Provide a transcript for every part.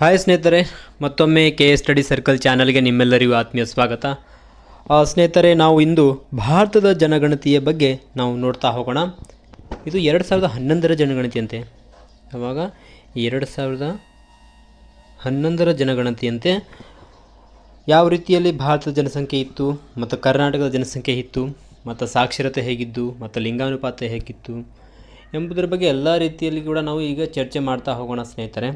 Hi ಸ್ನೇಹಿತರೆ, ಮತ್ತೊಮ್ಮೆ K A study circle ಚಾನಲ್ಗೆ ನಿಮ್ಮೆಲ್ಲರಿಗೂ ಆತ್ಮೀಯ ಸ್ವಾಗತ. ಸ್ನೇಹಿತರೆ, ನಾವು ಇಂದು ಭಾರತದ ಜನಗಣತಿಯ ಬಗ್ಗೆ ನಾವು ನೋಡ್ತಾ ಹೋಗೋಣ. ಇದು ಎರಡು ಸಾವಿರದ ಹನ್ನೊಂದರ ಜನಗಣತಿಯಂತೆ. ಆವಾಗ ಎರಡು ಸಾವಿರದ ಹನ್ನೊಂದರ ಜನಗಣತಿಯಂತೆ. ಯಾವ ರೀತಿಯಲ್ಲಿ ಭಾರತದ ಜನಸಂಖ್ಯೆ ಇತ್ತು, ಮತ್ತು ಕರ್ನಾಟಕದ ಜನಸಂಖ್ಯೆ ಇತ್ತು, ಮತ್ತು ಸಾಕ್ಷರತೆ ಹೇಗಿದ್ದು, ಮತ್ತು ಲಿಂಗಾನುಪಾತ ಹೇಗಿತ್ತು ಎಂಬುದರ ಬಗ್ಗೆ ಎಲ್ಲ ರೀತಿಯಲ್ಲಿ ಕೂಡ ನಾವು ಈಗ ಚರ್ಚೆ ಮಾಡ್ತಾ ಹೋಗೋಣ ಸ್ನೇಹಿತರೆ.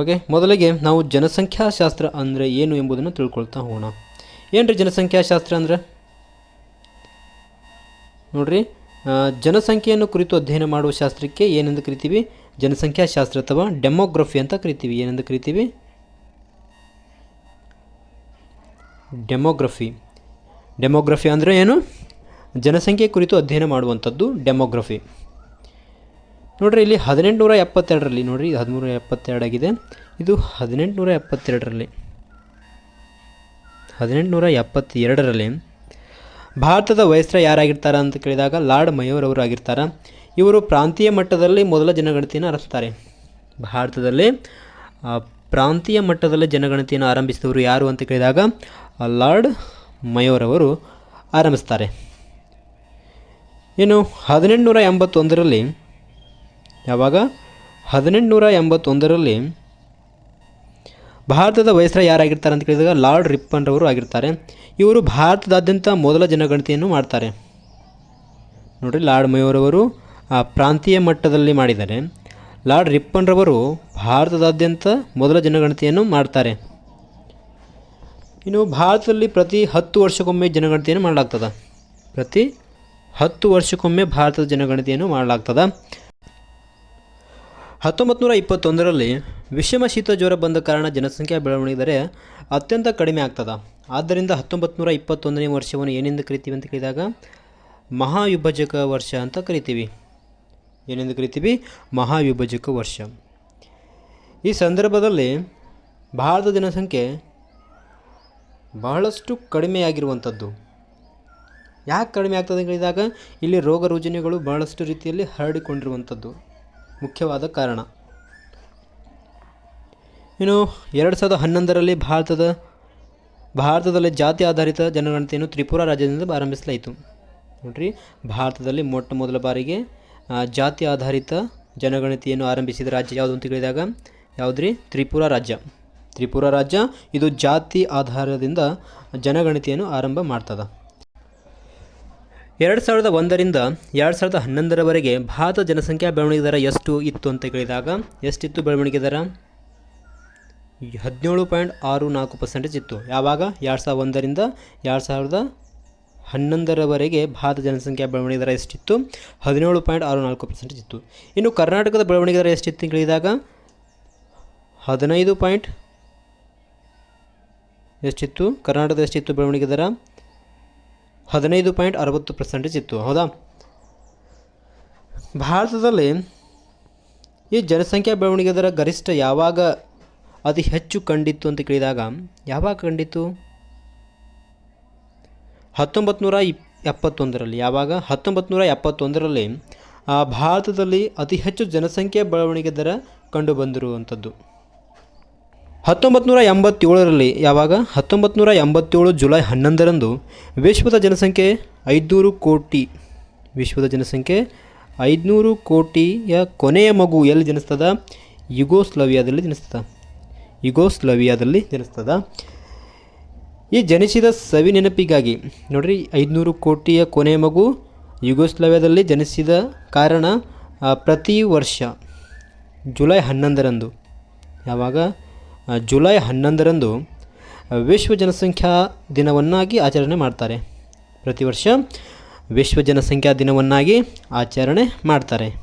ಓಕೆ, ಮೊದಲಿಗೆ ನಾವು ಜನಸಂಖ್ಯಾಶಾಸ್ತ್ರ ಅಂದರೆ ಏನು ಎಂಬುದನ್ನು ತಿಳ್ಕೊಳ್ತಾ ಹೋಗೋಣ. ಏನು ರೀ ಜನಸಂಖ್ಯಾಶಾಸ್ತ್ರ ಅಂದರೆ? ನೋಡ್ರಿ ಜನಸಂಖ್ಯೆಯನ್ನು ಕುರಿತು ಅಧ್ಯಯನ ಮಾಡುವ ಶಾಸ್ತ್ರಕ್ಕೆ ಏನೆಂದು ಕರಿತೀವಿ? ಜನಸಂಖ್ಯಾಶಾಸ್ತ್ರ ಅಥವಾ ಡೆಮೋಗ್ರಫಿ ಅಂತ ಕರಿತೀವಿ. ಏನೆಂದು ಕರಿತೀವಿ? ಡೆಮೋಗ್ರಫಿ. ಡೆಮೋಗ್ರಫಿ ಅಂದರೆ ಏನು? ಜನಸಂಖ್ಯೆ ಕುರಿತು ಅಧ್ಯಯನ ಮಾಡುವಂಥದ್ದು ಡೆಮೋಗ್ರಫಿ. ನೋಡ್ರಿ, ಇಲ್ಲಿ ಹದಿನೆಂಟುನೂರ ಎಪ್ಪತ್ತೆರಡರಲ್ಲಿ ನೋಡ್ರಿ ಹದಿಮೂರ ಎಪ್ಪತ್ತೆರಡಾಗಿದೆ ಇದು ಹದಿನೆಂಟುನೂರ ಎಪ್ಪತ್ತೆರಡರಲ್ಲಿ ಹದಿನೆಂಟುನೂರ ಎಪ್ಪತ್ತೆರಡರಲ್ಲಿ ಭಾರತದ ವಯಸ್ಸರ ಯಾರಾಗಿರ್ತಾರೆ ಅಂತ ಕೇಳಿದಾಗ ಲಾರ್ಡ್ ಮಯೂರ್ ಅವರು ಆಗಿರ್ತಾರೆ. ಇವರು ಪ್ರಾಂತೀಯ ಮಟ್ಟದಲ್ಲಿ ಮೊದಲ ಜನಗಣತಿಯನ್ನು ಆರಂಭಿಸ್ತಾರೆ. ಭಾರತದಲ್ಲಿ ಪ್ರಾಂತೀಯ ಮಟ್ಟದಲ್ಲಿ ಜನಗಣತಿಯನ್ನು ಆರಂಭಿಸಿದವರು ಯಾರು ಅಂತ ಕೇಳಿದಾಗ ಲಾರ್ಡ್ ಮಯೂರ್ ಅವರು ಆರಂಭಿಸ್ತಾರೆ. ಇನ್ನು ಹದಿನೆಂಟುನೂರ ಎಂಬತ್ತೊಂದರಲ್ಲಿ ಯಾವಾಗ? ಹದಿನೆಂಟುನೂರ ಎಂಬತ್ತೊಂದರಲ್ಲಿ ಭಾರತದ ವಯಸ್ಸರ ಯಾರಾಗಿರ್ತಾರೆ ಅಂತ ಕೇಳಿದಾಗ ಲಾರ್ಡ್ ರಿಪ್ಪನ್ ರವರು ಆಗಿರ್ತಾರೆ. ಇವರು ಭಾರತದಾದ್ಯಂತ ಮೊದಲ ಜನಗಣತಿಯನ್ನು ಮಾಡ್ತಾರೆ. ನೋಡಿರಿ, ಲಾರ್ಡ್ ಮಯೂರವರು ಪ್ರಾಂತೀಯ ಮಟ್ಟದಲ್ಲಿ ಮಾಡಿದ್ದಾರೆ. ಲಾರ್ಡ್ ರಿಪ್ಪನ್ ರವರು ಭಾರತದಾದ್ಯಂತ ಮೊದಲ ಜನಗಣತಿಯನ್ನು ಮಾಡ್ತಾರೆ. ಇನ್ನು ಭಾರತದಲ್ಲಿ ಪ್ರತಿ ಹತ್ತು ವರ್ಷಕ್ಕೊಮ್ಮೆ ಜನಗಣತಿಯನ್ನು ಮಾಡಲಾಗ್ತದೆ. ಪ್ರತಿ ಹತ್ತು ವರ್ಷಕ್ಕೊಮ್ಮೆ ಭಾರತದ ಜನಗಣತಿಯನ್ನು ಮಾಡಲಾಗ್ತದೆ. ಹತ್ತೊಂಬತ್ತು ನೂರ ಇಪ್ಪತ್ತೊಂದರಲ್ಲಿ ವಿಷಮ ಶೀತ ಜ್ವರ ಬಂದ ಕಾರಣ ಜನಸಂಖ್ಯಾ ಬೆಳವಣಿಗೆ ದರ ಅತ್ಯಂತ ಕಡಿಮೆ ಆಗ್ತದೆ. ಆದ್ದರಿಂದ ಹತ್ತೊಂಬತ್ತು ನೂರ ಇಪ್ಪತ್ತೊಂದನೇ ವರ್ಷವನ್ನು ಏನೆಂದು ಕರಿತೀವಿ ಅಂತ ಕೇಳಿದಾಗ, ಮಹಾವಿಭಜಕ ವರ್ಷ ಅಂತ ಕರಿತೀವಿ. ಏನೆಂದು ಕರಿತೀವಿ? ಮಹಾವಿಭಜಕ ವರ್ಷ. ಈ ಸಂದರ್ಭದಲ್ಲಿ ಭಾರತದ ಜನಸಂಖ್ಯೆ ಬಹಳಷ್ಟು ಕಡಿಮೆಯಾಗಿರುವಂಥದ್ದು. ಯಾಕೆ ಕಡಿಮೆ ಆಗ್ತದೆ ಅಂತ ಕೇಳಿದಾಗ, ಇಲ್ಲಿ ರೋಗ ರುಜಿನಗಳು ಬಹಳಷ್ಟು ರೀತಿಯಲ್ಲಿ ಹರಡಿಕೊಂಡಿರುವಂಥದ್ದು. ಮುಖ್ಯವಾದ ಕಾರಣ. ಇನ್ನು ಎರಡು ಸಾವಿರದ ಹನ್ನೊಂದರಲ್ಲಿ ಭಾರತದ, ಭಾರತದಲ್ಲಿ ಜಾತಿ ಆಧಾರಿತ ಜನಗಣತಿಯನ್ನು ತ್ರಿಪುರ ರಾಜ್ಯದಿಂದ ಆರಂಭಿಸಲಾಯಿತು. ನೋಡ್ರಿ, ಭಾರತದಲ್ಲಿ ಮೊಟ್ಟ ಮೊದಲ ಬಾರಿಗೆ ಜಾತಿ ಆಧಾರಿತ ಜನಗಣತಿಯನ್ನು ಆರಂಭಿಸಿದ ರಾಜ್ಯ ಯಾವುದು ಅಂತ ಕೇಳಿದಾಗ, ಯಾವುದ್ರಿ? ತ್ರಿಪುರ ರಾಜ್ಯ. ತ್ರಿಪುರ ರಾಜ್ಯ, ಇದು ಜಾತಿ ಆಧಾರದಿಂದ ಜನಗಣತಿಯನ್ನು ಆರಂಭ ಮಾಡ್ತದೆ. ಎರಡು ಸಾವಿರದ ಒಂದರಿಂದ ಎರಡು ಸಾವಿರದ ಹನ್ನೊಂದರವರೆಗೆ ಭಾರತ ಜನಸಂಖ್ಯಾ ಬೆಳವಣಿಗೆ ದರ ಎಷ್ಟು ಇತ್ತು ಅಂತ ಕೇಳಿದಾಗ ಎಷ್ಟಿತ್ತು ಬೆಳವಣಿಗೆ ದರ? ಹದಿನೇಳು ಪಾಯಿಂಟ್ ಆರು ನಾಲ್ಕು ಪರ್ಸೆಂಟೇಜ್ ಇತ್ತು. ಯಾವಾಗ? ಎರಡು ಸಾವಿರದ ಒಂದರಿಂದ ಎರಡು ಸಾವಿರದ ಹನ್ನೊಂದರವರೆಗೆ ಭಾರತ ಜನಸಂಖ್ಯಾ ಬೆಳವಣಿಗೆ ದರ ಎಷ್ಟಿತ್ತು? ಹದಿನೇಳು ಪಾಯಿಂಟ್ ಆರು ನಾಲ್ಕು ಪರ್ಸೆಂಟೇಜ್ ಇತ್ತು. ಇನ್ನು ಕರ್ನಾಟಕದ ಬೆಳವಣಿಗೆ ದರ ಎಷ್ಟಿತ್ತು ಕೇಳಿದಾಗ? ಹದಿನೈದು ಪಾಯಿಂಟ್ ಎಷ್ಟಿತ್ತು? ಕರ್ನಾಟಕದ ಎಷ್ಟಿತ್ತು ಬೆಳವಣಿಗೆ ದರ? ಹದಿನೈದು ಪಾಯಿಂಟ್ ಅರವತ್ತು ಪರ್ಸೆಂಟೇಜ್ ಇತ್ತು. ಹೌದಾ? ಭಾರತದಲ್ಲಿ ಈ ಜನಸಂಖ್ಯಾ ಬೆಳವಣಿಗೆ ದರ ಗರಿಷ್ಠ ಯಾವಾಗ ಅತಿ ಹೆಚ್ಚು ಕಂಡಿತ್ತು ಅಂತ ಕೇಳಿದಾಗ, ಯಾವಾಗ ಕಂಡಿತ್ತು? ಹತ್ತೊಂಬತ್ತು ನೂರ ಎಪ್ಪತ್ತೊಂದರಲ್ಲಿ. ಯಾವಾಗ? ಹತ್ತೊಂಬತ್ತು ನೂರ ಎಪ್ಪತ್ತೊಂದರಲ್ಲಿ ಭಾರತದಲ್ಲಿ ಅತಿ ಹೆಚ್ಚು ಜನಸಂಖ್ಯೆ ಬೆಳವಣಿಗೆ ದರ ಕಂಡು ಬಂದಿರುವಂಥದ್ದು ಹತ್ತೊಂಬತ್ತು ನೂರ ಎಂಬತ್ತೇಳರಲ್ಲಿ, ಯಾವಾಗ? ಹತ್ತೊಂಬತ್ತು ನೂರ ಎಂಬತ್ತೇಳು ಜುಲೈ ಹನ್ನೊಂದರಂದು ವಿಶ್ವದ ಜನಸಂಖ್ಯೆ ಐದುನೂರು ಕೋಟಿ. ವಿಶ್ವದ ಜನಸಂಖ್ಯೆ ಐದುನೂರು ಕೋಟಿಯ ಕೊನೆಯ ಮಗು ಎಲ್ಲಿ ಜನಿಸ್ತದ? ಯುಗೋಸ್ಲವಿಯಾದಲ್ಲಿ ಜನಿಸ್ತದ. ಯುಗೋಸ್ಲವಿಯಾದಲ್ಲಿ ಜನಿಸ್ತದ. ಈ ಜನಿಸಿದ ಸವಿ ನೆನಪಿಗಾಗಿ, ನೋಡ್ರಿ, ಐದುನೂರು ಕೋಟಿಯ ಕೊನೆಯ ಮಗು ಯುಗೋಸ್ಲವಿಯಾದಲ್ಲಿ ಜನಿಸಿದ ಕಾರಣ ಪ್ರತಿ ವರ್ಷ ಜುಲೈ ಹನ್ನೊಂದರಂದು, ಯಾವಾಗ? ಜುಲೈ ಹನ್ನೊಂದರಂದು ವಿಶ್ವ ಜನಸಂಖ್ಯಾ ದಿನವನ್ನಾಗಿ ಆಚರಣೆ ಮಾಡ್ತಾರೆ. ಪ್ರತಿ ವರ್ಷ ವಿಶ್ವ ಜನಸಂಖ್ಯಾ ದಿನವನ್ನಾಗಿ ಆಚರಣೆ ಮಾಡ್ತಾರೆ.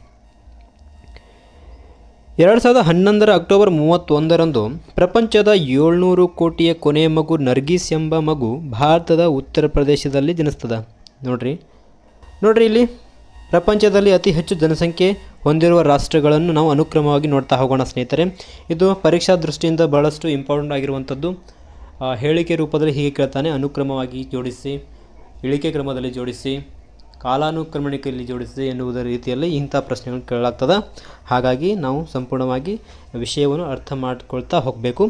ಎರಡು ಸಾವಿರದ ಹನ್ನೊಂದರ ಅಕ್ಟೋಬರ್ ಮೂವತ್ತೊಂದರಂದು ಪ್ರಪಂಚದ ಏಳ್ನೂರು ಕೋಟಿಯ ಕೊನೆಯ ಮಗು ನರ್ಗೀಸ್ ಎಂಬ ಮಗು ಭಾರತದ ಉತ್ತರ ಪ್ರದೇಶದಲ್ಲಿ ಜನಿಸ್ತದ. ನೋಡ್ರಿ. ನೋಡ್ರಿ ಇಲ್ಲಿ ಪ್ರಪಂಚದಲ್ಲಿ ಅತಿ ಹೆಚ್ಚು ಜನಸಂಖ್ಯೆ ಹೊಂದಿರುವ ರಾಷ್ಟ್ರಗಳನ್ನು ನಾವು ಅನುಕ್ರಮವಾಗಿ ನೋಡ್ತಾ ಹೋಗೋಣ, ಸ್ನೇಹಿತರೆ. ಇದು ಪರೀಕ್ಷಾ ದೃಷ್ಟಿಯಿಂದ ಬಹಳಷ್ಟು ಇಂಪಾರ್ಟೆಂಟ್ ಆಗಿರುವಂಥದ್ದು. ಹೇಳಿಕೆ ರೂಪದಲ್ಲಿ ಹೀಗೆ ಕೇಳ್ತಾನೆ, ಅನುಕ್ರಮವಾಗಿ ಜೋಡಿಸಿ, ಇಳಿಕೆ ಕ್ರಮದಲ್ಲಿ ಜೋಡಿಸಿ, ಕಾಲಾನುಕ್ರಮಣಿಕೆಯಲ್ಲಿ ಜೋಡಿಸಿ ಎನ್ನುವುದರ ರೀತಿಯಲ್ಲಿ ಇಂಥ ಪ್ರಶ್ನೆಗಳು ಕೇಳಲಾಗ್ತದೆ. ಹಾಗಾಗಿ ನಾವು ಸಂಪೂರ್ಣವಾಗಿ ವಿಷಯವನ್ನು ಅರ್ಥ ಮಾಡಿಕೊಳ್ತಾ ಹೋಗಬೇಕು.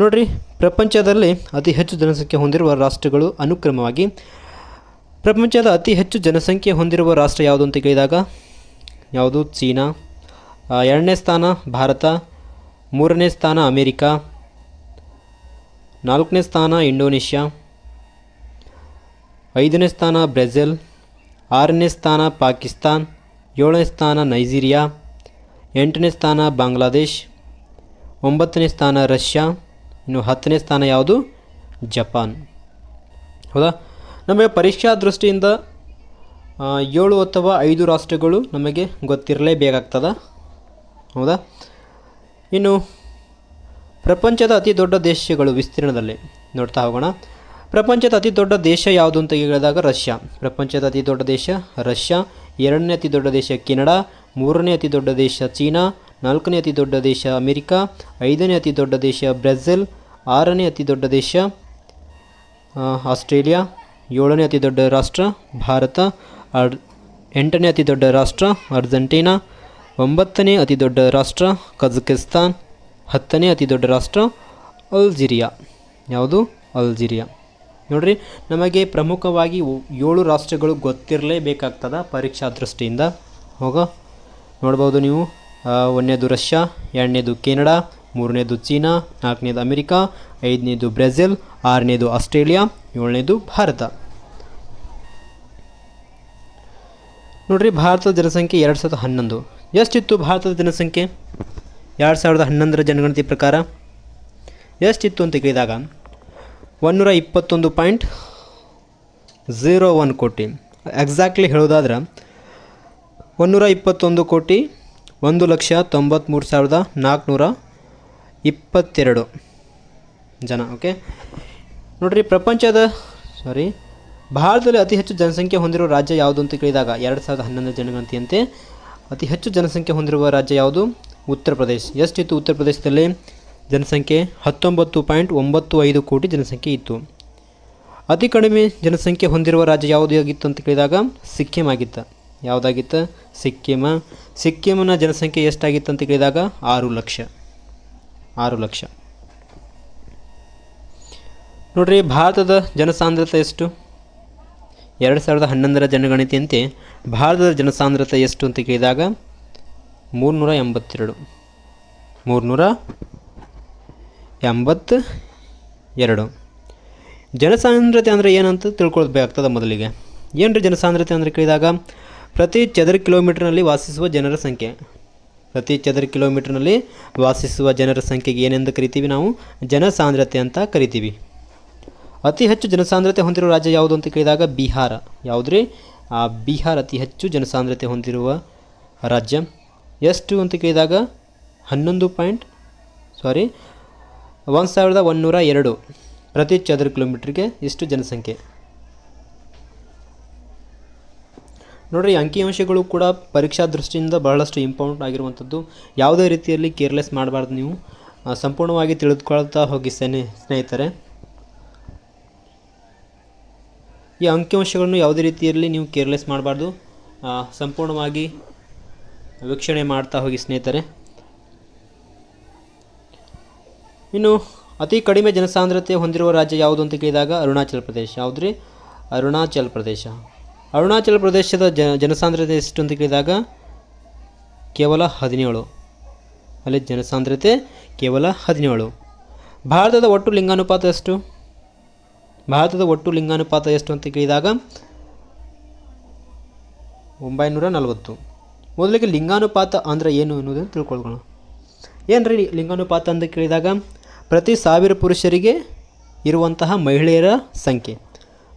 ನೋಡಿರಿ, ಪ್ರಪಂಚದಲ್ಲಿ ಅತಿ ಹೆಚ್ಚು ಜನಸಂಖ್ಯೆ ಹೊಂದಿರುವ ರಾಷ್ಟ್ರಗಳು ಅನುಕ್ರಮವಾಗಿ. ಪ್ರಪಂಚದ ಅತಿ ಹೆಚ್ಚು ಜನಸಂಖ್ಯೆ ಹೊಂದಿರುವ ರಾಷ್ಟ್ರ ಯಾವುದು ಅಂತ ಕೇಳಿದಾಗ? ಯಾವುದು? ಚೀನಾ. ಎರಡನೇ ಸ್ಥಾನ ಭಾರತ, ಮೂರನೇ ಸ್ಥಾನ ಅಮೇರಿಕಾ, ನಾಲ್ಕನೇ ಸ್ಥಾನ ಇಂಡೋನೇಷ್ಯಾ, ಐದನೇ ಸ್ಥಾನ ಬ್ರೆಜಿಲ್, ಆರನೇ ಸ್ಥಾನ ಪಾಕಿಸ್ತಾನ್, ಏಳನೇ ಸ್ಥಾನ ನೈಜೀರಿಯಾ, ಎಂಟನೇ ಸ್ಥಾನ ಬಾಂಗ್ಲಾದೇಶ್, ಒಂಬತ್ತನೇ ಸ್ಥಾನ ರಷ್ಯಾ, ಇನ್ನು ಹತ್ತನೇ ಸ್ಥಾನ ಯಾವುದು? ಜಪಾನ್. ಹೌದಾ? ನಮಗೆ ಪರೀಕ್ಷಾ ದೃಷ್ಟಿಯಿಂದ ಏಳು ಅಥವಾ ಐದು ರಾಷ್ಟ್ರಗಳು ನಮಗೆ ಗೊತ್ತಿರಲೇಬೇಕಾಗ್ತದ? ಹೌದಾ? ಇನ್ನು, ಪ್ರಪಂಚದ ಅತಿ ದೊಡ್ಡ ದೇಶಗಳು ವಿಸ್ತೀರ್ಣದಲ್ಲಿ ನೋಡ್ತಾ ಹೋಗೋಣ. ಪ್ರಪಂಚದ ಅತಿ ದೊಡ್ಡ ದೇಶ ಯಾವುದು ಅಂತ ಹೇಳಿದಾಗ ರಷ್ಯಾ. ಪ್ರಪಂಚದ ಅತಿ ದೊಡ್ಡ ದೇಶ ರಷ್ಯಾ. ಎರಡನೇ ಅತಿ ದೊಡ್ಡ ದೇಶ ಕೆನಡಾ. ಮೂರನೇ ಅತಿ ದೊಡ್ಡ ದೇಶ ಚೀನಾ. ನಾಲ್ಕನೇ ಅತಿ ದೊಡ್ಡ ದೇಶ ಅಮೆರಿಕಾ. ಐದನೇ ಅತಿ ದೊಡ್ಡ ದೇಶ ಬ್ರೆಜಿಲ್. ಆರನೇ ಅತಿ ದೊಡ್ಡ ದೇಶ ಆಸ್ಟ್ರೇಲಿಯಾ. ಏಳನೇ ಅತಿ ದೊಡ್ಡ ರಾಷ್ಟ್ರ, ಭಾರತ. ಅರ್ ಎಂಟನೇ ಅತಿ ದೊಡ್ಡ ರಾಷ್ಟ್ರ ಅರ್ಜೆಂಟೀನಾ, ಒಂಬತ್ತನೇ ಅತಿ ದೊಡ್ಡ ರಾಷ್ಟ್ರ ಕಜಕಿಸ್ತಾನ್, ಹತ್ತನೇ ಅತಿ ದೊಡ್ಡ ರಾಷ್ಟ್ರ ಅಲ್ಜೀರಿಯಾ. ಯಾವುದು? ಅಲ್ಜೀರಿಯಾ. ನೋಡ್ರಿ, ನಮಗೆ ಪ್ರಮುಖವಾಗಿ ಏಳು ರಾಷ್ಟ್ರಗಳು ಗೊತ್ತಿರಲೇಬೇಕಾಗ್ತದ ಪರೀಕ್ಷಾ ದೃಷ್ಟಿಯಿಂದ. ಹೋಗ, ನೋಡ್ಬೋದು ನೀವು. ಒಂದನೇದು ರಷ್ಯಾ, ಎರಡನೇದು ಕೆನಡಾ, ಮೂರನೇದು ಚೀನಾ, ನಾಲ್ಕನೇದು ಅಮೆರಿಕಾ, ಐದನೇದು ಬ್ರೆಜಿಲ್, ಆರನೇದು ಆಸ್ಟ್ರೇಲಿಯಾ, ಏಳನೇದು ಭಾರತ. ನೋಡ್ರಿ, ಭಾರತದ ಜನಸಂಖ್ಯೆ ಎರಡು ಸಾವಿರದ ಹನ್ನೊಂದು. ಎಷ್ಟಿತ್ತು ಭಾರತದ ಜನಸಂಖ್ಯೆ? ಎರಡು ಸಾವಿರದ ಹನ್ನೊಂದರ ಜನಗಣತಿ ಪ್ರಕಾರ ಎಷ್ಟಿತ್ತು ಅಂತ ಕೇಳಿದಾಗ ಒನ್ನೂರ ಇಪ್ಪತ್ತೊಂದು ಪಾಯಿಂಟ್ ಝೀರೋ ಒನ್ ಕೋಟಿ. ಎಕ್ಸಾಕ್ಟ್ಲಿ ಹೇಳೋದಾದ್ರೆ ಒನ್ನೂರ ಇಪ್ಪತ್ತೊಂದು ಕೋಟಿ ಒಂದು ಲಕ್ಷ ತೊಂಬತ್ತ್ಮೂರು ಸಾವಿರದ ನಾಲ್ಕುನೂರ ಇಪ್ಪತ್ತೆರಡು ಜನ ಓಕೆ ನೋಡ್ರಿ, ಪ್ರಪಂಚದ ಸಾರಿ ಭಾರತದಲ್ಲಿ ಅತಿ ಹೆಚ್ಚು ಜನಸಂಖ್ಯೆ ಹೊಂದಿರುವ ರಾಜ್ಯ ಯಾವುದು ಅಂತ ಕೇಳಿದಾಗ ಎರಡು ಸಾವಿರದ ಹನ್ನೊಂದು ಜನಗಣತಿಯಂತೆ ಅತಿ ಹೆಚ್ಚು ಜನಸಂಖ್ಯೆ ಹೊಂದಿರುವ ರಾಜ್ಯ ಯಾವುದು? ಉತ್ತರ ಪ್ರದೇಶ. ಎಷ್ಟಿತ್ತು ಉತ್ತರ ಪ್ರದೇಶದಲ್ಲಿ? ಜನಸಂಖ್ಯೆ ಹತ್ತೊಂಬತ್ತು ಪಾಯಿಂಟ್ ಒಂಬತ್ತು ಐದು ಕೋಟಿ ಜನಸಂಖ್ಯೆ ಇತ್ತು. ಅತಿ ಕಡಿಮೆ ಜನಸಂಖ್ಯೆ ಹೊಂದಿರುವ ರಾಜ್ಯ ಯಾವುದು ಆಗಿತ್ತು ಅಂತ ಕೇಳಿದಾಗ ಸಿಕ್ಕಿಂ ಆಗಿತ್ತು. ಯಾವುದಾಗಿತ್ತು? ಸಿಕ್ಕಿಮ ಸಿಕ್ಕಿಂನ ಜನಸಂಖ್ಯೆ ಎಷ್ಟಾಗಿತ್ತು ಅಂತ ಕೇಳಿದಾಗ ಆರು ಲಕ್ಷ. ಆರು ಲಕ್ಷ. ನೋಡ್ರಿ, ಭಾರತದ ಜನಸಾಂದ್ರತೆ ಎಷ್ಟು? ಎರಡು ಸಾವಿರದ ಹನ್ನೊಂದರ ಜನಗಣತಿಯಂತೆ ಭಾರತದ ಜನಸಾಂದ್ರತೆ ಎಷ್ಟು ಅಂತ ಕೇಳಿದಾಗ ಮೂರುನೂರ ಎಂಬತ್ತೆರಡು. ಮೂರುನೂರ ಎಂಬತ್ತು ಎರಡು ಜನಸಾಂದ್ರತೆ ಅಂದರೆ ಏನಂತ ತಿಳ್ಕೊಳ್ಬೇಕಾಗ್ತದೆ ಮೊದಲಿಗೆ. ಏನು ರೀ ಜನಸಾಂದ್ರತೆ ಅಂದರೆ ಕೇಳಿದಾಗ ಪ್ರತಿ ಚದರ ಕಿಲೋಮೀಟರ್ನಲ್ಲಿ ವಾಸಿಸುವ ಜನರ ಸಂಖ್ಯೆ. ಪ್ರತಿ ಚದರ ಕಿಲೋಮೀಟರ್ನಲ್ಲಿ ವಾಸಿಸುವ ಜನರ ಸಂಖ್ಯೆಗೆ ಏನೆಂದು ಕರಿತೀವಿ ನಾವು? ಜನಸಾಂದ್ರತೆ ಅಂತ ಕರಿತೀವಿ. ಅತಿ ಹೆಚ್ಚು ಜನಸಾಂದ್ರತೆ ಹೊಂದಿರುವ ರಾಜ್ಯ ಯಾವುದು ಅಂತ ಕೇಳಿದಾಗ ಬಿಹಾರ. ಯಾವುದ್ರಿ? ಆ, ಬಿಹಾರ ಅತಿ ಹೆಚ್ಚು ಜನಸಾಂದ್ರತೆ ಹೊಂದಿರುವ ರಾಜ್ಯ. ಎಷ್ಟು ಅಂತ ಕೇಳಿದಾಗ ಹನ್ನೊಂದು ಪಾಯಿಂಟ್ ಸಾರಿ ಒಂದು ಸಾವಿರದ ಒಂದುನೂರ ಎರಡು ಪ್ರತಿ ಚದರ ಕಿಲೋಮೀಟ್ರಿಗೆ ಇಷ್ಟು ಜನಸಂಖ್ಯೆ. ನೋಡ್ರಿ, ಅಂಕಿಅಂಶಗಳು ಕೂಡ ಪರೀಕ್ಷಾ ದೃಷ್ಟಿಯಿಂದ ಬಹಳಷ್ಟು ಇಂಪಾರ್ಟೆಂಟ್ ಆಗಿರುವಂಥದ್ದು. ಯಾವುದೇ ರೀತಿಯಲ್ಲಿ ಕೇರ್ಲೆಸ್ ಮಾಡಬಾರ್ದು ನೀವು. ಸಂಪೂರ್ಣವಾಗಿ ತಿಳಿದುಕೊಳ್ತಾ ಹೋಗಿ ಸ್ನೇ ಸ್ನೇಹಿತರೆ. ಈ ಅಂಕಿಅಂಶಗಳನ್ನು ಯಾವುದೇ ರೀತಿಯಲ್ಲಿ ನೀವು ಕೇರ್ಲೆಸ್ ಮಾಡಬಾರ್ದು. ಸಂಪೂರ್ಣವಾಗಿ ವೀಕ್ಷಣೆ ಮಾಡ್ತಾ ಹೋಗಿ ಸ್ನೇಹಿತರೆ. ಇನ್ನು, ಅತಿ ಕಡಿಮೆ ಜನಸಾಂದ್ರತೆ ಹೊಂದಿರುವ ರಾಜ್ಯ ಯಾವುದು ಅಂತ ಕೇಳಿದಾಗ ಅರುಣಾಚಲ ಪ್ರದೇಶ. ಯಾವುದ್ರಿ ಅರುಣಾಚಲ ಪ್ರದೇಶ. ಅರುಣಾಚಲ ಪ್ರದೇಶದ ಜ, ಜನಸಾಂದ್ರತೆ ಎಷ್ಟು ಅಂತ ಕೇಳಿದಾಗ ಕೇವಲ ಹದಿನೇಳು. ಅಲ್ಲಿ ಜನಸಾಂದ್ರತೆ ಕೇವಲ ಹದಿನೇಳು. ಭಾರತದ ಒಟ್ಟು ಲಿಂಗಾನುಪಾತ ಎಷ್ಟು? ಭಾರತದ ಒಟ್ಟು ಲಿಂಗಾನುಪಾತ ಎಷ್ಟು ಅಂತ ಕೇಳಿದಾಗ ಒಂಬೈನೂರ ನಲವತ್ತು ಮೊದಲಿಗೆ ಲಿಂಗಾನುಪಾತ ಅಂದರೆ ಏನು ಅನ್ನೋದನ್ನು ತಿಳ್ಕೊಳ್ಕೊಳ್ಳೋಣ ಏನು ರೀ ಲಿಂಗಾನುಪಾತ ಅಂತ ಕೇಳಿದಾಗ ಪ್ರತಿ ಸಾವಿರ ಪುರುಷರಿಗೆ ಇರುವಂತಹ ಮಹಿಳೆಯರ ಸಂಖ್ಯೆ.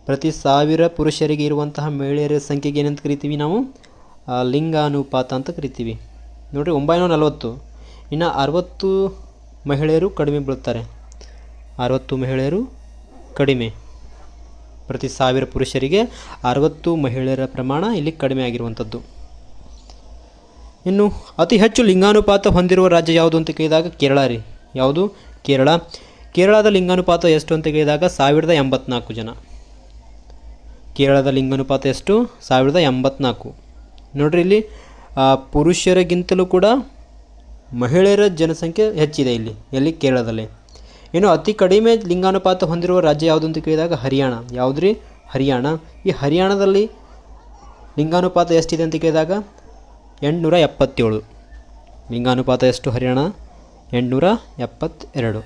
ಪ್ರತಿ ಸಾವಿರ ಪುರುಷರಿಗೆ ಇರುವಂತಹ ಮಹಿಳೆಯರ ಸಂಖ್ಯೆಗೆ ಏನಂತ ಕರಿತೀವಿ ನಾವು? ಲಿಂಗಾನುಪಾತ ಅಂತ ಕರಿತೀವಿ. ನೋಡಿರಿ ಒಂಬೈನೂರ ನಲವತ್ತು ಇನ್ನು ಅರವತ್ತು ಮಹಿಳೆಯರು ಕಡಿಮೆ ಬೀಳ್ತಾರೆ. ಅರವತ್ತು ಮಹಿಳೆಯರು ಕಡಿಮೆ. ಪ್ರತಿ ಸಾವಿರ ಪುರುಷರಿಗೆ ಅರವತ್ತು ಮಹಿಳೆಯರ ಪ್ರಮಾಣ ಇಲ್ಲಿ ಕಡಿಮೆ ಆಗಿರುವಂಥದ್ದು. ಇನ್ನು ಅತಿ ಹೆಚ್ಚು ಲಿಂಗಾನುಪಾತ ಹೊಂದಿರುವ ರಾಜ್ಯ ಯಾವುದು ಅಂತ ಕೇಳಿದಾಗ ಕೇರಳ ರೀ. ಯಾವುದು? ಕೇರಳ. ಕೇರಳದ ಲಿಂಗಾನುಪಾತ ಎಷ್ಟು ಅಂತ ಕೇಳಿದಾಗ ಸಾವಿರದ ಎಂಬತ್ನಾಲ್ಕು ಜನ. ಕೇರಳದ ಲಿಂಗಾನುಪಾತ ಎಷ್ಟು? ಸಾವಿರದ ಎಂಬತ್ನಾಲ್ಕು. ನೋಡ್ರಿ ಇಲ್ಲಿ ಪುರುಷರಿಗಿಂತಲೂ ಕೂಡ ಮಹಿಳೆಯರ ಜನಸಂಖ್ಯೆ ಹೆಚ್ಚಿದೆ ಇಲ್ಲಿ, ಎಲ್ಲಿ? ಕೇರಳದಲ್ಲಿ. ಇನ್ನು ಅತಿ ಕಡಿಮೆ ಲಿಂಗಾನುಪಾತ ಹೊಂದಿರುವ ರಾಜ್ಯ ಯಾವುದು ಅಂತ ಕೇಳಿದಾಗ ಹರಿಯಾಣ. ಯಾವುದ್ರಿ? ಹರಿಯಾಣ. ಈ ಹರಿಯಾಣದಲ್ಲಿ ಲಿಂಗಾನುಪಾತ ಎಷ್ಟಿದೆ ಅಂತ ಕೇಳಿದಾಗ ಎಂಟುನೂರ ಎಪ್ಪತ್ತೇಳು ಲಿಂಗಾನುಪಾತ ಎಷ್ಟು ಹರಿಯಾಣ? ಎಂಟುನೂರ ಎಪ್ಪತ್ತೆರಡು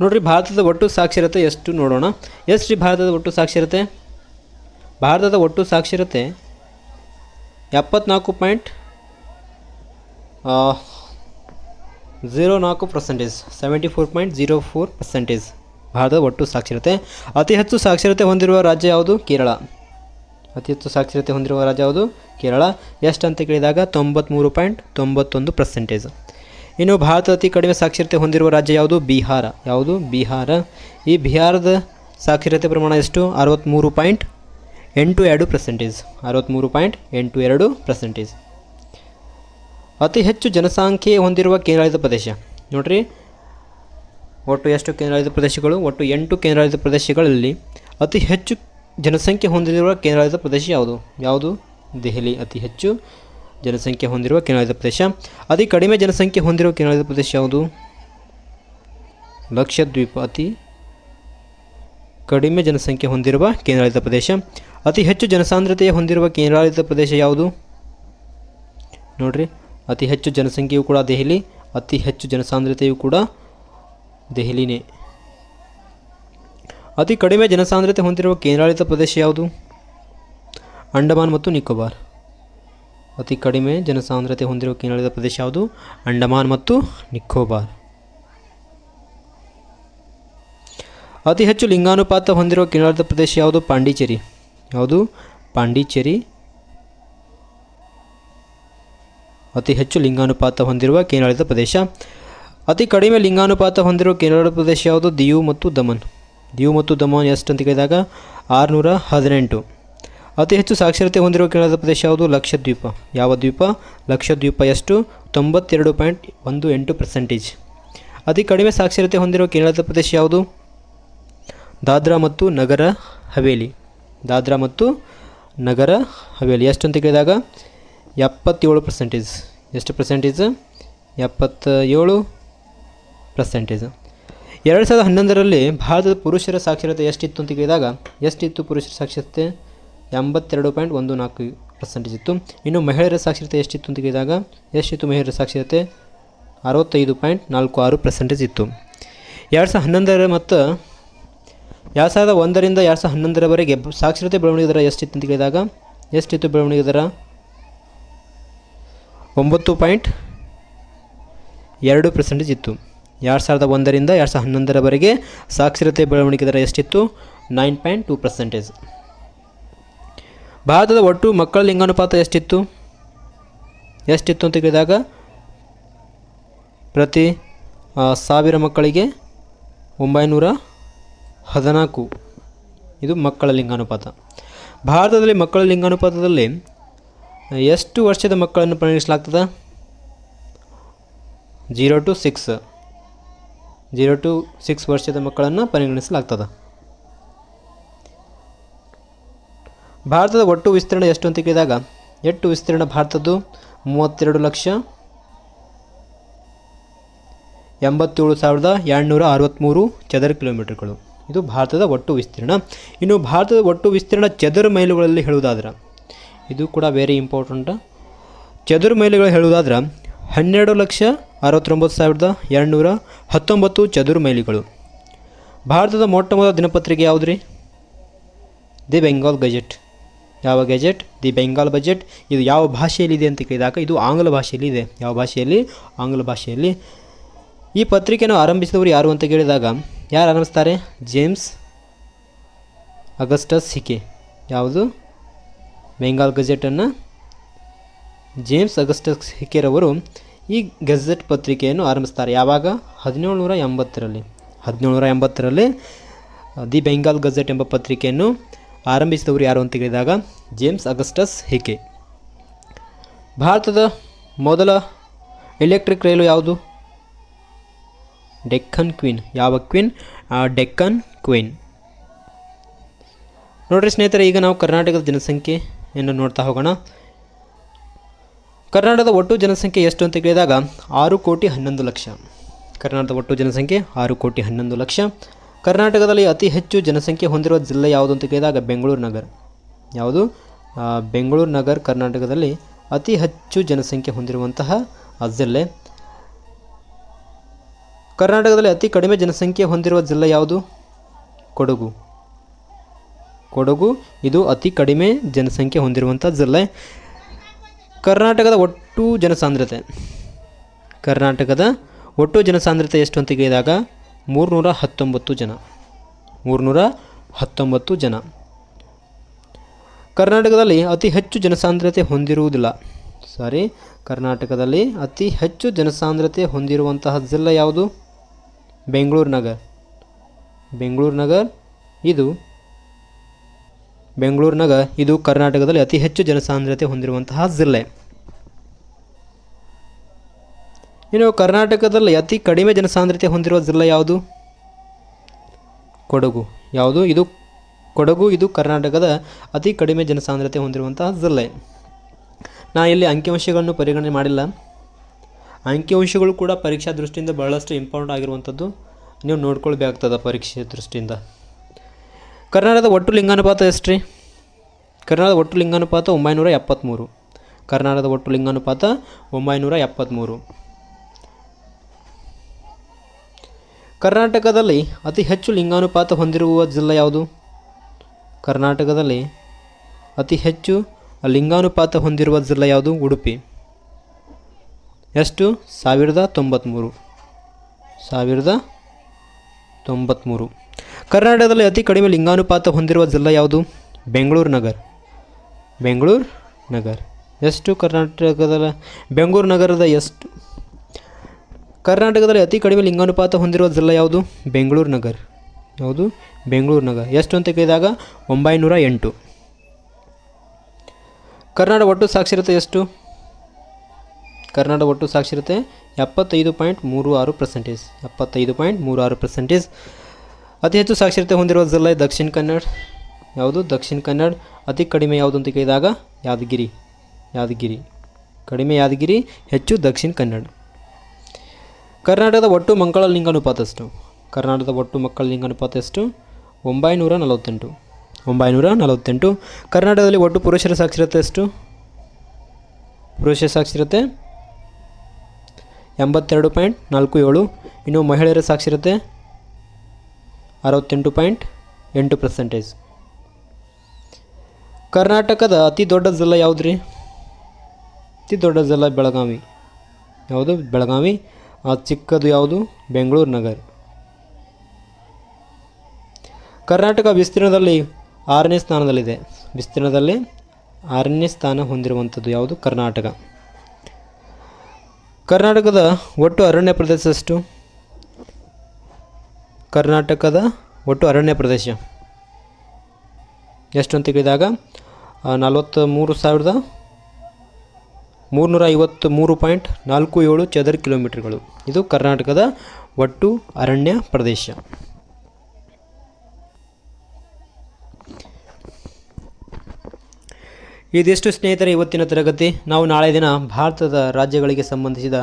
ನೋಡ್ರಿ, ಭಾರತದ ಒಟ್ಟು ಸಾಕ್ಷರತೆ ಎಷ್ಟು ನೋಡೋಣ. ಎಷ್ಟು ರೀ ಭಾರತದ ಒಟ್ಟು ಸಾಕ್ಷರತೆ? ಭಾರತದ ಒಟ್ಟು ಸಾಕ್ಷರತೆ ಎಪ್ಪತ್ನಾಲ್ಕು ಪಾಯಿಂಟ್ ಝೀರೋ ನಾಲ್ಕು percentage seventy four point zero four percentage. ಭಾರತದ ಒಟ್ಟು ಸಾಕ್ಷರತೆ. ಅತಿ ಹೆಚ್ಚು ಸಾಕ್ಷರತೆ ಹೊಂದಿರುವ ರಾಜ್ಯ ಯಾವುದು? ಕೇರಳ. ಅತಿ ಹೆಚ್ಚು ಸಾಕ್ಷರತೆ ಹೊಂದಿರುವ ರಾಜ್ಯ ಯಾವುದು? ಕೇರಳ. ಎಷ್ಟು ಅಂತ ಕೇಳಿದಾಗ ತೊಂಬತ್ತ್ಮೂರು ಪಾಯಿಂಟ್ ತೊಂಬತ್ತೊಂದು ಪರ್ಸೆಂಟೇಜ್. ಇನ್ನು ಭಾರತ ಅತಿ ಕಡಿಮೆ ಸಾಕ್ಷರತೆ ಹೊಂದಿರುವ ರಾಜ್ಯ ಯಾವುದು? ಬಿಹಾರ. ಯಾವುದು? ಬಿಹಾರ. ಈ ಬಿಹಾರದ ಸಾಕ್ಷರತೆ ಪ್ರಮಾಣ ಎಷ್ಟು? ಅರವತ್ತ್ಮೂರು ಪಾಯಿಂಟ್ ಎಂಟು ಎರಡು ಪರ್ಸೆಂಟೇಜ್. ಅರವತ್ತ್ಮೂರು ಪಾಯಿಂಟ್ ಎಂಟು ಎರಡು ಪರ್ಸೆಂಟೇಜ್. ಅತಿ ಹೆಚ್ಚು ಜನಸಂಖ್ಯೆ ಹೊಂದಿರುವ ಕೇಂದ್ರಾಡಳಿತ ಪ್ರದೇಶ. ನೋಡ್ರಿ. ಒಟ್ಟು ಎಷ್ಟು ಕೇಂದ್ರಾಡಳಿತ ಪ್ರದೇಶಗಳು? ಒಟ್ಟು ಎಂಟು ಕೇಂದ್ರಾಡಳಿತ ಪ್ರದೇಶಗಳಲ್ಲಿ ಅತಿ ಹೆಚ್ಚು ಜನಸಂಖ್ಯೆ ಹೊಂದಿರುವ ಕೇಂದ್ರಾಡಳಿತ ಪ್ರದೇಶ ಯಾವುದು? ಯಾವುದು? ದೆಹಲಿ. ಅತಿ ಹೆಚ್ಚು ಜನಸಂಖ್ಯೆ ಹೊಂದಿರುವ ಕೇಂದ್ರಾಡಳಿತ ಪ್ರದೇಶ. ಅತಿ ಕಡಿಮೆ ಜನಸಂಖ್ಯೆ ಹೊಂದಿರುವ ಕೇಂದ್ರಾಡಳಿತ ಪ್ರದೇಶ ಯಾವುದು? ಲಕ್ಷದ್ವೀಪ. ಅತಿ ಕಡಿಮೆ ಜನಸಂಖ್ಯೆ ಹೊಂದಿರುವ ಕೇಂದ್ರಾಡಳಿತ ಪ್ರದೇಶ. ಅತಿ ಹೆಚ್ಚು ಜನಸಾಂದ್ರತೆ ಹೊಂದಿರುವ ಕೇಂದ್ರಾಡಳಿತ ಪ್ರದೇಶ ಯಾವುದು? ನೋಡ್ರಿ. ಅತಿ ಹೆಚ್ಚು ಜನಸಂಖ್ಯೆಯು ಕೂಡ ದೆಹಲಿ, ಅತಿ ಹೆಚ್ಚು ಜನಸಾಂದ್ರತೆಯು ಕೂಡ ದೆಹಲಿನೇ. ಅತಿ ಕಡಿಮೆ ಜನಸಾಂದ್ರತೆ ಹೊಂದಿರುವ ಕೇಂದ್ರಾಡಳಿತ ಪ್ರದೇಶ ಯಾವುದು? ಅಂಡಮಾನ್ ಮತ್ತು ನಿಕೋಬಾರ್. ಅತಿ ಕಡಿಮೆ ಜನಸಾಂದ್ರತೆ ಹೊಂದಿರುವ ಕೇಂದ್ರಾಡಳಿತ ಪ್ರದೇಶ ಯಾವುದು? ಅಂಡಮಾನ್ ಮತ್ತು ನಿಕೋಬಾರ್. ಅತಿ ಹೆಚ್ಚು ಲಿಂಗಾನುಪಾತ ಹೊಂದಿರುವ ಕೇಂದ್ರಾಡಳಿತ ಪ್ರದೇಶ ಯಾವುದು? ಪಾಂಡಿಚೇರಿ. ಯಾವುದು? ಪಾಂಡಿಚೇರಿ ಅತಿ ಹೆಚ್ಚು ಲಿಂಗಾನುಪಾತ ಹೊಂದಿರುವ ಕೇಂದ್ರಾಡಳಿತ ಪ್ರದೇಶ. ಅತಿ ಕಡಿಮೆ ಲಿಂಗಾನುಪಾತ ಹೊಂದಿರುವ ಕೇಂದ್ರಾಡಳಿತ ಪ್ರದೇಶ ಯಾವುದು? ದಿಯು ಮತ್ತು ದಮನ್. ದಿಯು ಮತ್ತು ದಮನ್ ಎಷ್ಟು ಅಂತ ಕೇಳಿದಾಗ? ಆರುನೂರ ಹದಿನೆಂಟು. ಅತಿ ಹೆಚ್ಚು ಸಾಕ್ಷರತೆ ಹೊಂದಿರುವ ಕೇರಳದ ಪ್ರದೇಶ ಯಾವುದು? ಲಕ್ಷದ್ವೀಪ. ಯಾವ ದ್ವೀಪ? ಲಕ್ಷದ್ವೀಪ ಎಷ್ಟು? ತೊಂಬತ್ತೆರಡು ಪಾಯಿಂಟ್ ಒಂದು ಎಂಟು ಪರ್ಸೆಂಟೇಜ್ ಅತಿ ಕಡಿಮೆ ಸಾಕ್ಷರತೆ ಹೊಂದಿರುವ ಕೇಂದ್ರದ ಪ್ರದೇಶ ಯಾವುದು? ದಾದ್ರಾ ಮತ್ತು ನಗರ ಹವೇಲಿ. ದಾದ್ರಾ ಮತ್ತು ನಗರ ಹವೇಲಿ ಎಷ್ಟು ಅಂತ ಕೇಳಿದಾಗ? ಎಪ್ಪತ್ತೇಳು ಪರ್ಸೆಂಟೇಜ್ ಎಷ್ಟು ಪರ್ಸೆಂಟೇಜ್ ಎಪ್ಪತ್ತ ಏಳು ಪರ್ಸೆಂಟೇಜ್ ಎರಡು ಸಾವಿರದ ಹನ್ನೊಂದರಲ್ಲಿ ಭಾರತದ ಪುರುಷರ ಸಾಕ್ಷರತೆ ಎಷ್ಟಿತ್ತು ಅಂತ ಕೇಳಿದಾಗ, ಎಷ್ಟಿತ್ತು ಪುರುಷರ ಸಾಕ್ಷರತೆ? ಎಂಬತ್ತೆರಡು ಪಾಯಿಂಟ್ ಒಂದು ನಾಲ್ಕು ಪರ್ಸೆಂಟೇಜ್ ಇತ್ತು. ಇನ್ನು ಮಹಿಳೆಯರ ಸಾಕ್ಷರತೆ ಎಷ್ಟಿತ್ತು ಅಂತ ಕೇಳಿದಾಗ, ಎಷ್ಟಿತ್ತು ಮಹಿಳೆಯರ ಸಾಕ್ಷರತೆ? ಅರವತ್ತೈದು ಪಾಯಿಂಟ್ ನಾಲ್ಕು ಆರು ಪರ್ಸೆಂಟೇಜ್ ಇತ್ತು. ಎರಡು ಸಾವಿರದ ಹನ್ನೊಂದರ ಮತ್ತು ಎರಡು ಸಾವಿರದ ಒಂದರಿಂದ ಎರಡು ಸಾವಿರದ ಹನ್ನೊಂದರವರೆಗೆ ಸಾಕ್ಷರತೆ ಬೆಳವಣಿಗೆ ದರ ಎಷ್ಟಿತ್ತು ಅಂತ ಕೇಳಿದಾಗ, ಎಷ್ಟಿತ್ತು ಬೆಳವಣಿಗೆ ದರ? ಒಂಬತ್ತು ಪಾಯಿಂಟ್ ಎರಡು ಪರ್ಸೆಂಟೇಜ್ ಇತ್ತು. ಎರಡು ಸಾವಿರದ ಒಂದರಿಂದ ಎರಡು ಸಾವಿರದ ಹನ್ನೊಂದರವರೆಗೆ ಸಾಕ್ಷರತೆ ಬೆಳವಣಿಗೆ ದರ ಎಷ್ಟಿತ್ತು? ನೈನ್ ಪಾಯಿಂಟ್ ಟು ಪರ್ಸೆಂಟೇಜ್ ಭಾರತದ ಒಟ್ಟು ಮಕ್ಕಳ ಲಿಂಗಾನುಪಾತ ಎಷ್ಟಿತ್ತು? ಎಷ್ಟಿತ್ತು ಅಂತ ಕೇಳಿದಾಗ ಪ್ರತಿ ಸಾವಿರ ಮಕ್ಕಳಿಗೆ ಒಂಬೈನೂರ ಹದಿನಾಲ್ಕು. ಇದು ಮಕ್ಕಳ ಲಿಂಗಾನುಪಾತ. ಭಾರತದಲ್ಲಿ ಮಕ್ಕಳ ಲಿಂಗಾನುಪಾತದಲ್ಲಿ ಎಷ್ಟು ವರ್ಷದ ಮಕ್ಕಳನ್ನು ಪರಿಗಣಿಸಲಾಗ್ತದೆ? Zero to six. Zero to six ವರ್ಷದ ಮಕ್ಕಳನ್ನು ಪರಿಗಣಿಸಲಾಗ್ತದೆ. ಭಾರತದ ಒಟ್ಟು ವಿಸ್ತೀರ್ಣ ಎಷ್ಟು ಅಂತ ಕೇಳಿದಾಗ ಎಷ್ಟು ವಿಸ್ತೀರ್ಣ ಭಾರತದ್ದು? ಮೂವತ್ತೆರಡು ಲಕ್ಷ ಎಂಬತ್ತೇಳು ಸಾವಿರದ ಎರಡುನೂರ ಅರವತ್ತ್ಮೂರು ಚದರ ಕಿಲೋಮೀಟರ್ಗಳು. ಇದು ಭಾರತದ ಒಟ್ಟು ವಿಸ್ತೀರ್ಣ. ಇನ್ನು ಭಾರತದ ಒಟ್ಟು ವಿಸ್ತೀರ್ಣ ಚದರ ಮೈಲುಗಳಲ್ಲಿ ಹೇಳುವುದಾದ್ರೆ ಇದು ಕೂಡ ವೆರಿ ಇಂಪಾರ್ಟೆಂಟ್ ಚದುರ ಮೈಲಿಗಳು ಹೇಳುವುದಾದ್ರೆ ಹನ್ನೆರಡು ಲಕ್ಷ ಅರವತ್ತೊಂಬತ್ತು ಸಾವಿರದ ಎರಡುನೂರ ಹತ್ತೊಂಬತ್ತು ಚದುರ ಮೈಲಿಗಳು ಭಾರತದ ಮೊಟ್ಟ ಮೊದಲ ದಿನಪತ್ರಿಕೆ ಯಾವುದು ರೀ ದಿ ಬೆಂಗಾಲ್ ಗಜೆಟ್. ಯಾವ ಗೆಜೆಟ್? The Bengal budget. ಇದು ಯಾವ ಭಾಷೆಯಲ್ಲಿದೆ ಅಂತ ಕೇಳಿದಾಗ ಇದು ಆಂಗ್ಲ ಭಾಷೆಯಲ್ಲಿ ಇದೆ. ಯಾವ ಭಾಷೆಯಲ್ಲಿ? ಆಂಗ್ಲ ಭಾಷೆಯಲ್ಲಿ. ಈ ಪತ್ರಿಕೆಯನ್ನು ಆರಂಭಿಸಿದವರು ಯಾರು ಅಂತ ಕೇಳಿದಾಗ ಯಾರು ಆರಂಭಿಸ್ತಾರೆ? James Augustus Hicky. ಯಾವುದು? ಬೆಂಗಾಲ್ ಗೆಜೆಟನ್ನು ಜೇಮ್ಸ್ ಅಗಸ್ಟಸ್ ಹಿಕೆರವರು ಈ ಗೆಜೆಟ್ ಪತ್ರಿಕೆಯನ್ನು ಆರಂಭಿಸ್ತಾರೆ. ಯಾವಾಗ? ಹದಿನೇಳುನೂರ ಎಂಬತ್ತರಲ್ಲಿ ಹದಿನೇಳುನೂರ ಎಂಬತ್ತರಲ್ಲಿ ದಿ ಬೆಂಗಾಲ್ ಗೆಜೆಟ್ ಎಂಬ ಪತ್ರಿಕೆಯನ್ನು ಆರಂಭಿಸಿದವರು ಯಾರು ಅಂತ ಕೇಳಿದಾಗ ಜೇಮ್ಸ್ ಅಗಸ್ಟಸ್ ಹಿಕೆ ಭಾರತದ ಮೊದಲ ಎಲೆಕ್ಟ್ರಿಕ್ ರೈಲು ಯಾವುದು? ಡೆಕ್ಕನ್ ಕ್ವೀನ್ ಯಾವ ಕ್ವೀನ್ ಡೆಕ್ಕನ್ ಕ್ವೀನ್ ನೋಡ್ರಿ ಸ್ನೇಹಿತರೆ, ಈಗ ನಾವು ಕರ್ನಾಟಕದ ಜನಸಂಖ್ಯೆಯನ್ನು ನೋಡ್ತಾ ಹೋಗೋಣ. ಕರ್ನಾಟಕದ ಒಟ್ಟು ಜನಸಂಖ್ಯೆ ಎಷ್ಟು ಅಂತ ಕೇಳಿದಾಗ ಆರು ಕೋಟಿ ಹನ್ನೊಂದು ಲಕ್ಷ. ಕರ್ನಾಟಕದ ಒಟ್ಟು ಜನಸಂಖ್ಯೆ ಆರು ಕೋಟಿ ಹನ್ನೊಂದು ಲಕ್ಷ. ಕರ್ನಾಟಕದಲ್ಲಿ ಅತಿ ಹೆಚ್ಚು ಜನಸಂಖ್ಯೆ ಹೊಂದಿರುವ ಜಿಲ್ಲೆ ಯಾವುದು ಅಂತ ಕೇಳಿದಾಗ ಬೆಂಗಳೂರು ನಗರ. ಯಾವುದು? ಬೆಂಗಳೂರು ನಗರ ಕರ್ನಾಟಕದಲ್ಲಿ ಅತಿ ಹೆಚ್ಚು ಜನಸಂಖ್ಯೆ ಹೊಂದಿರುವಂತಹ ಜಿಲ್ಲೆ. ಕರ್ನಾಟಕದಲ್ಲಿ ಅತಿ ಕಡಿಮೆ ಜನಸಂಖ್ಯೆ ಹೊಂದಿರುವ ಜಿಲ್ಲೆ ಯಾವುದು? ಕೊಡಗು. ಕೊಡಗು, ಇದು ಅತಿ ಕಡಿಮೆ ಜನಸಂಖ್ಯೆ ಹೊಂದಿರುವಂಥ ಜಿಲ್ಲೆ. ಕರ್ನಾಟಕದ ಒಟ್ಟು ಜನಸಾಂದ್ರತೆ. ಕರ್ನಾಟಕದ ಒಟ್ಟು ಜನಸಾಂದ್ರತೆ ಎಷ್ಟು ಅಂತ ಕೇಳಿದಾಗ ಮೂರುನೂರ ಹತ್ತೊಂಬತ್ತು ಜನ. ಮೂರುನೂರ ಹತ್ತೊಂಬತ್ತು ಜನ. ಕರ್ನಾಟಕದಲ್ಲಿ ಅತಿ ಹೆಚ್ಚು ಜನಸಾಂದ್ರತೆ ಹೊಂದಿರುವುದಿಲ್ಲ. ಸಾರಿ ಕರ್ನಾಟಕದಲ್ಲಿ ಅತಿ ಹೆಚ್ಚು ಜನಸಾಂದ್ರತೆ ಹೊಂದಿರುವಂತಹ ಜಿಲ್ಲೆ ಯಾವುದು? ಬೆಂಗಳೂರು ನಗರ. ಬೆಂಗಳೂರು ನಗರ, ಇದು ಬೆಂಗಳೂರು ನಗರ ಇದು ಕರ್ನಾಟಕದಲ್ಲಿ ಅತಿ ಹೆಚ್ಚು ಜನಸಾಂದ್ರತೆ ಹೊಂದಿರುವಂತಹ ಜಿಲ್ಲೆ. ಇನ್ನು ಕರ್ನಾಟಕದಲ್ಲಿ ಅತಿ ಕಡಿಮೆ ಜನಸಾಂದ್ರತೆ ಹೊಂದಿರುವ ಜಿಲ್ಲೆ ಯಾವುದು? ಕೊಡಗು. ಯಾವುದು? ಇದು ಕೊಡಗು, ಇದು ಕರ್ನಾಟಕದ ಅತಿ ಕಡಿಮೆ ಜನಸಾಂದ್ರತೆ ಹೊಂದಿರುವಂತಹ ಜಿಲ್ಲೆ. ನಾ ಇಲ್ಲಿ ಅಂಕಿಅಂಶಗಳನ್ನು ಪರಿಗಣನೆ ಮಾಡಿಲ್ಲ. ಅಂಕಿಅಂಶಗಳು ಕೂಡ ಪರೀಕ್ಷಾ ದೃಷ್ಟಿಯಿಂದ ಬಹಳಷ್ಟು ಇಂಪಾರ್ಟೆಂಟ್ ಆಗಿರುವಂಥದ್ದು. ನೀವು ನೋಡ್ಕೊಳ್ಬೇಕಾಗ್ತದೆ ಪರೀಕ್ಷೆ ದೃಷ್ಟಿಯಿಂದ. ಕರ್ನಾಟಕದ ಒಟ್ಟು ಲಿಂಗಾನುಪಾತ ಎಷ್ಟು ಕರ್ನಾಟಕದ ಒಟ್ಟು ಲಿಂಗಾನುಪಾತ ಒಂಬೈನೂರ ಎಪ್ಪತ್ತ್ಮೂರು ಕರ್ನಾಟಕದ ಒಟ್ಟು ಲಿಂಗಾನುಪಾತ ಒಂಬೈನೂರ ಎಪ್ಪತ್ತ್ಮೂರು ಕರ್ನಾಟಕದಲ್ಲಿ ಅತಿ ಹೆಚ್ಚು ಲಿಂಗಾನುಪಾತ ಹೊಂದಿರುವ ಜಿಲ್ಲೆ ಯಾವುದು? ಕರ್ನಾಟಕದಲ್ಲಿ ಅತಿ ಹೆಚ್ಚು ಲಿಂಗಾನುಪಾತ ಹೊಂದಿರುವ ಜಿಲ್ಲೆ ಯಾವುದು? ಉಡುಪಿ. ಎಷ್ಟು? ಸಾವಿರದ ತೊಂಬತ್ತ್ಮೂರು ಸಾವಿರದ ತೊಂಬತ್ತ್ಮೂರು ಕರ್ನಾಟಕದಲ್ಲಿ ಅತಿ ಕಡಿಮೆ ಲಿಂಗಾನುಪಾತ ಹೊಂದಿರುವ ಜಿಲ್ಲೆ ಯಾವುದು? ಬೆಂಗಳೂರು ನಗರ. ಬೆಂಗಳೂರು ನಗರ. ಎಷ್ಟು ಕರ್ನಾಟಕದ ಬೆಂಗಳೂರು ನಗರದ ಎಷ್ಟು? ಕರ್ನಾಟಕದಲ್ಲಿ ಅತಿ ಕಡಿಮೆ ಲಿಂಗಾನುಪಾತ ಹೊಂದಿರುವ ಜಿಲ್ಲೆ ಯಾವುದು? ಬೆಂಗಳೂರು ನಗರ. ಯಾವುದು? ಬೆಂಗಳೂರು ನಗರ. ಎಷ್ಟು ಅಂತ ಕೇಳಿದಾಗ ಒಂಬೈನೂರ ಎಂಟು. ಕರ್ನಾಟಕ ಒಟ್ಟು ಸಾಕ್ಷರತೆ ಎಷ್ಟು? ಕರ್ನಾಟಕ ಒಟ್ಟು ಸಾಕ್ಷರತೆ ಎಪ್ಪತ್ತೈದು ಪಾಯಿಂಟ್ ಮೂರು ಆರು ಪರ್ಸೆಂಟೇಜ್ ಎಪ್ಪತ್ತೈದು ಪಾಯಿಂಟ್ ಮೂರು ಆರು ಪರ್ಸೆಂಟೇಜ್ ಅತಿ ಹೆಚ್ಚು ಸಾಕ್ಷರತೆ ಹೊಂದಿರುವ ಜಿಲ್ಲೆ ದಕ್ಷಿಣ ಕನ್ನಡ ಯಾವುದು? ದಕ್ಷಿಣ ಕನ್ನಡ. ಅತಿ ಕಡಿಮೆ ಯಾವುದು ಅಂತ ಕೇಳಿದಾಗ ಯಾದಗಿರಿ. ಯಾದಗಿರಿ. ಕಡಿಮೆ ಯಾದಗಿರಿ, ಹೆಚ್ಚು ದಕ್ಷಿಣ ಕನ್ನಡ. ಕರ್ನಾಟಕದ ಒಟ್ಟು ಮಕ್ಕಳ ಲಿಂಗಾನುಪಾತ ಎಷ್ಟು? ಕರ್ನಾಟಕದ ಒಟ್ಟು ಮಕ್ಕಳ ಲಿಂಗಾನುಪಾತ ಎಷ್ಟು? ಒಂಬೈನೂರ ನಲವತ್ತೆಂಟು. ಒಂಬೈನೂರ ನಲವತ್ತೆಂಟು. ಕರ್ನಾಟಕದಲ್ಲಿ ಒಟ್ಟು ಪುರುಷರ ಸಾಕ್ಷರತೆ ಎಷ್ಟು? ಪುರುಷ ಸಾಕ್ಷರತೆ ಎಂಬತ್ತೆರಡು ಪಾಯಿಂಟ್ ನಾಲ್ಕು ಏಳು. ಇನ್ನು ಮಹಿಳೆಯರ ಸಾಕ್ಷರತೆ ಅರವತ್ತೆಂಟು ಪಾಯಿಂಟ್ ಎಂಟು ಪರ್ಸೆಂಟೇಜ್ ಕರ್ನಾಟಕದ ಅತಿ ದೊಡ್ಡ ಜಿಲ್ಲೆ ಯಾವುದು ರೀ ಅತಿ ದೊಡ್ಡ ಜಿಲ್ಲೆ ಬೆಳಗಾವಿ. ಯಾವುದು? ಬೆಳಗಾವಿ. ಆ ಚಿಕ್ಕದು ಯಾವುದು? ಬೆಂಗಳೂರು ನಗರ. ಕರ್ನಾಟಕ ವಿಸ್ತೀರ್ಣದಲ್ಲಿ ಆರನೇ ಸ್ಥಾನದಲ್ಲಿದೆ. ವಿಸ್ತೀರ್ಣದಲ್ಲಿ ಆರನೇ ಸ್ಥಾನ ಹೊಂದಿರುವಂಥದ್ದು ಯಾವುದು? ಕರ್ನಾಟಕ. ಕರ್ನಾಟಕದ ಒಟ್ಟು ಅರಣ್ಯ ಪ್ರದೇಶ ಎಷ್ಟು? ಕರ್ನಾಟಕದ ಒಟ್ಟು ಅರಣ್ಯ ಪ್ರದೇಶ. ಎಷ್ಟು ಅಂತ ಕೇಳಿದಾಗ ನಲವತ್ತ ಮೂರು ಸಾವಿರದ ಮೂರುನೂರ ಐವತ್ತು ಮೂರು ಪಾಯಿಂಟ್ ನಾಲ್ಕು ಏಳು ಚದರ ಕಿಲೋಮೀಟರ್ಗಳು. ಇದು ಕರ್ನಾಟಕದ ಒಟ್ಟು ಅರಣ್ಯ ಪ್ರದೇಶ. ಇದಿಷ್ಟು ಸ್ನೇಹಿತರೆ ಇವತ್ತಿನ ತರಗತಿ. ನಾವು ನಾಳೆ ದಿನ ಭಾರತದ ರಾಜ್ಯಗಳಿಗೆ ಸಂಬಂಧಿಸಿದ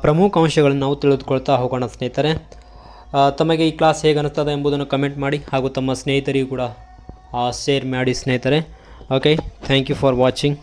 ಪ್ರಮುಖ ಅಂಶಗಳನ್ನು ನಾವು ತಿಳಿದುಕೊಳ್ತಾ ಹೋಗೋಣ ಸ್ನೇಹಿತರೆ. ತಮಗೆ ಈ ಕ್ಲಾಸ್ ಹೇಗೆ ಅನ್ನಿಸ್ತದೆ ಎಂಬುದನ್ನು ಕಮೆಂಟ್ ಮಾಡಿ ಹಾಗೂ ತಮ್ಮ ಸ್ನೇಹಿತರಿಗೂ ಕೂಡ ಶೇರ್ ಮಾಡಿ ಸ್ನೇಹಿತರೆ. Okay thank you for watching